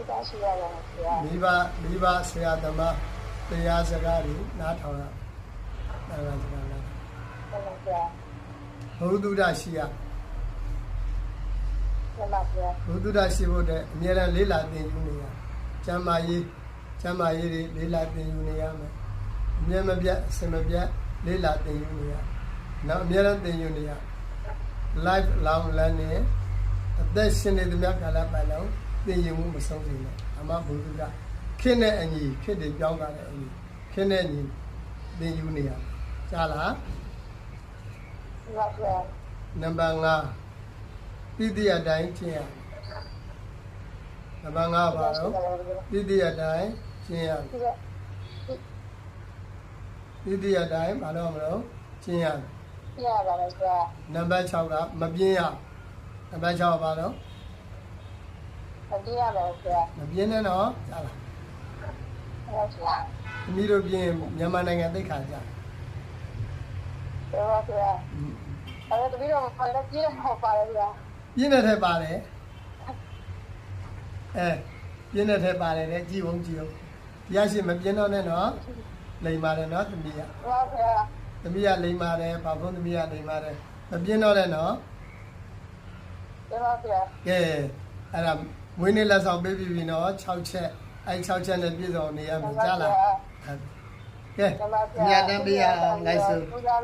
ဒီသားရှိရပါမယ်ဆရာမိဘမိဘဆရာသမားတရားစကားတွေနားထောင်ရတရားစကားနားဟုတ်ပါဆရာဘုဒ္ဓဒရှိရဟုတ်ပါဆရာဘုဒ္ဓဒရှိဖို့တဲ့အမြဲတမ်းလေးလာသင်ယူနေရကျမ်းမာရေးကျမ်းမာရေးတွေလေးလာသင်ယူနေရမယ်အမြဲမပြတ်အစင်မပြတ်လေးလာသင်ယူနေရနောက်အမြဲတမ်းသင်ယူနေရ life long learning အသက်ရှင်နေသမျှကာလပတ်လုံး သင်ယူမှုမဆုံးစေနဲ့အမဘုဒ္ဓဒခင်းတဲ့အညီခစ်တွေပြောင်းသွားတဲ့အညီခင်းတဲ့အညီသင်ယူနေရကြားလားဟုတ်ပါဆရာနံပါတ်5တိတိယတိုင်းကျင့်ရနံပါတ်5ပါတော့တိတိယတိုင်းကျင့်ရဒီကတိတိယတိုင်းမတော့မလို့ကျင့်ရပြရပါမယ်ဆရာနံပါတ်6ကမပြင်းရနံပါတ်6ပါတော့ မပြရပါဘူးဆရာမပြင်းနဲ့တော့ကြားလားဟုတ်ပါဆရာသမီးတို့ပြင်းမြန်မာနိုင်ငံသိခါကြဟုတ်ပါဆရာအဲ့ဒါတပီတော့ဘာလဲပြရမှာပါတယ်ဆရာပြင်းတဲ့ထက်ပါတယ်အဲပြင်းတဲ့ထက်ပါတယ်လေကြည်ဝုံကြည်ဝုံတရားရှိမပြင်းတော့နဲ့နော်လိမ်ပါတယ်နော်သမီးကဟုတ်ပါဆရာသမီးကလိမ်ပါတယ်ဘာဖုန်းသမီးကလိမ်ပါတယ်မပြင်းတော့နဲ့နော်ဟုတ်ပါဆရာကဲအဲ့ဒါ မွေးနေ့လက်ဆောင်ပေးပြီးပြီနော်6ချက်အဲ့6ချက်နဲ့ပြည့်စုံနေရမယ်ကြားလားဟုတ်ကဲဟုတ်ပါဆရာညတန်းပေးရအောင်လိုက်စို့ဟုတ်ပါ